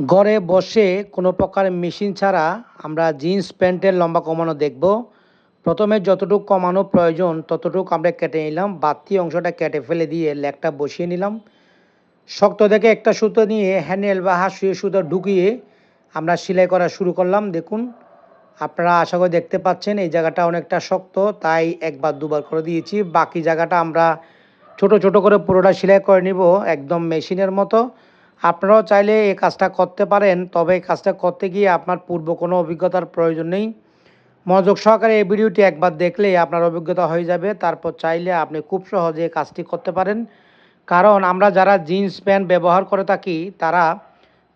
ঘরে বসে কোনো প্রকার মেশিন ছাড়া আমরা জিন্স, প্যান্টের লম্বা কমানো দেখব। প্রথমে যতটুকু কমানো প্রয়োজন, ততটুকু আমরা কেটে নিলাম। বাড়তি অংশটা কেটে ফেলে দিয়ে লেগটা বসিয়ে নিলাম। শক্ত দেখে একটা সুতো নিয়ে হ্যান্ডেল বা হাসুয়ে সুতো ঢুকিয়ে আমরা সেলাই করা শুরু করলাম। দেখুন, আপনারা আশা করি দেখতে পাচ্ছেন, এই জায়গাটা অনেকটা শক্ত, তাই একবার দুবার করে দিয়েছি। বাকি জায়গাটা আমরা ছোট ছোট করে পুরোটা সেলাই করে নিব একদম মেশিনের মতো। আপনারাও চাইলে এই কাজটা করতে পারেন, তবে এই কাজটা করতে গিয়ে আপনার পূর্ব কোনো অভিজ্ঞতার প্রয়োজন নেই। মনোযোগ সহকারে এই ভিডিওটি একবার দেখলে আপনার অভিজ্ঞতা হয়ে যাবে। তারপর চাইলে আপনি খুব সহজে কাজটি করতে পারেন। কারণ আমরা যারা জিন্স প্যান্ট ব্যবহার করে থাকি, তারা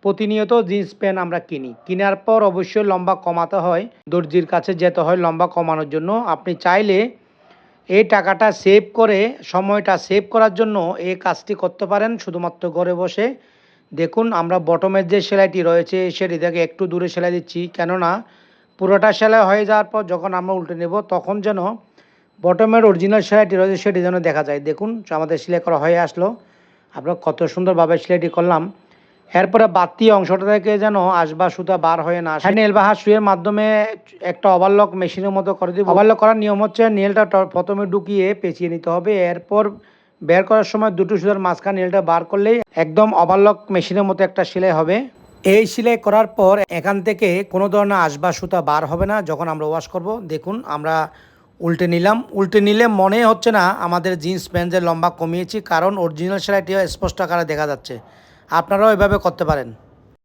প্রতিনিয়ত জিন্স প্যান্ট আমরা কিনি। কেনার পর অবশ্যই লম্বা কমাতে হয়, দর্জির কাছে যেতে হয় লম্বা কমানোর জন্য। আপনি চাইলে এই টাকাটা সেভ করে, সময়টা সেভ করার জন্য এই কাজটি করতে পারেন। শুধুমাত্র ঘরে বসে দেখুন, আমরা বটমের যে সেলাইটি রয়েছে সেটি থেকে একটু দূরে সেলাই দিচ্ছি। কেননা, পুরোটা সেলাই হয়ে যাওয়ার পর যখন আমরা উল্টে নেব, তখন যেন বটমের অরিজিনাল সেলাইটি রয়েছে, সেটি যেন দেখা যায়। দেখুন, আমাদের সেলাই করা হয়ে আসলো। আমরা কত সুন্দরভাবে সেলাইটি করলাম। এরপরে বাড়তি অংশটা থেকে যেন আসবা সুতা বার হয়ে না আসে। নেল বা হাত সুইয়ের মাধ্যমে একটা ওভারলক মেশিনের মতো করে দিব। ওভারলক করার নিয়ম হচ্ছে, নেলটা প্রথমে ঢুকিয়ে পেঁচিয়ে নিতে হবে। এরপর বের করার সময় দুটো সুতার মাঝখান নীলটা বার করলেই একদম ওভারলক মেশিনের মতো একটা সেলাই হবে। এই সেলাই করার পর এখান থেকে কোনো ধরনের আসবা সুতা বার হবে না, যখন আমরা ওয়াশ করব। দেখুন, আমরা উল্টে নিলাম। উল্টে নিলে মনে হচ্ছে না আমাদের জিন্স প্যান্টের লম্বা কমিয়েছি, কারণ অরিজিনাল সেলাইটিও স্পষ্ট আকারে দেখা যাচ্ছে। আপনারাও এভাবে করতে পারেন।